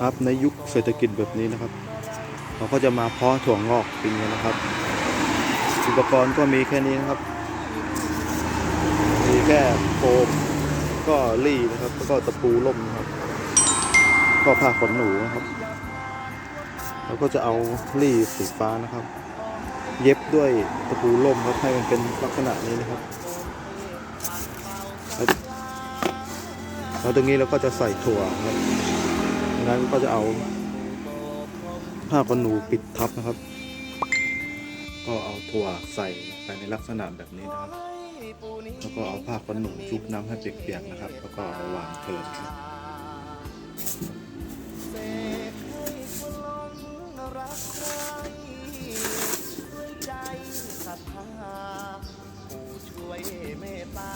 ครับในยุคเศรษฐกิจแบบนี้นะครับ เราก็จะมาเพาะถั่วงอกกินกันนะครับ อุปกรณ์ก็มีแค่นี้นะครับ มีแค่โฟมก็รี่นะครับแล้วก็ตะปูล่มนะครับ ก็ผ้าขนหนูนะครับเราก็จะเอารี่สีฟ้านะครับ เย็บด้วยตะปูล่มครับให้มันเป็นลักษณะนี้นะครับแล้วตรงนี้เราก็จะใส่ถั่วครับ นั้นก็จะเอาผ้าขนหนูปิดทับนะครับ ก็เอาถั่วใส่ไปในลักษณะแบบนี้นะครับ แล้วก็เอาผ้าขนหนูชุบน้ำให้เปียกๆนะครับ แล้วก็เอาวางเทินครับผู้ช่วยเมตตา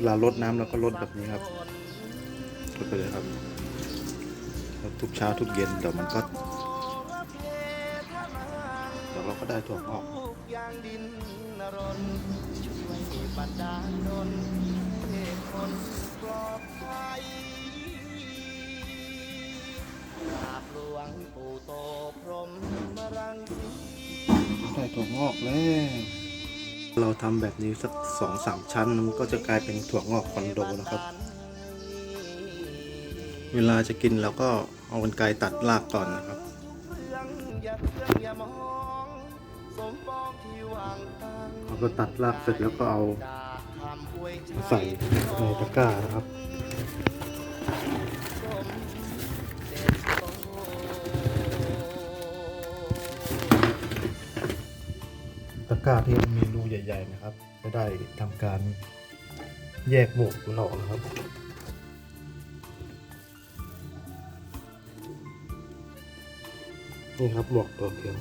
เวลาลดน้ำเราก็ลดแบบนี้ครับลดไปเลยครับลดทุกเช้าทุกเย็นเดี๋ยวมันก็เดี๋ยวเราก็ได้ถั่วงอกลูกยังดินนรนช่วยบันดาลดลให้คนปลอดภัยกราบหลวงปู่โตพรหมรังสีได้ถั่วงอกแล้ว เราทำแบบนี้สักสองสามชั้นมันก็จะกลายเป็นถั่วงอกคอนโดนะครับ เวลาจะกินเราก็เอากรรไกรตัดรากก่อนนะครับเราเรื่องอย่ามองสมปองที่วางตั้งเราก็ตัดรากเสร็จแล้วก็เอาใส่ในตะกร้านะครับ ก้าที่มีรูใหญ่ ๆ นะครับ จะได้ทำการแยกหมวกมันออกนะครับนี่ครับหมวกตัวเขียว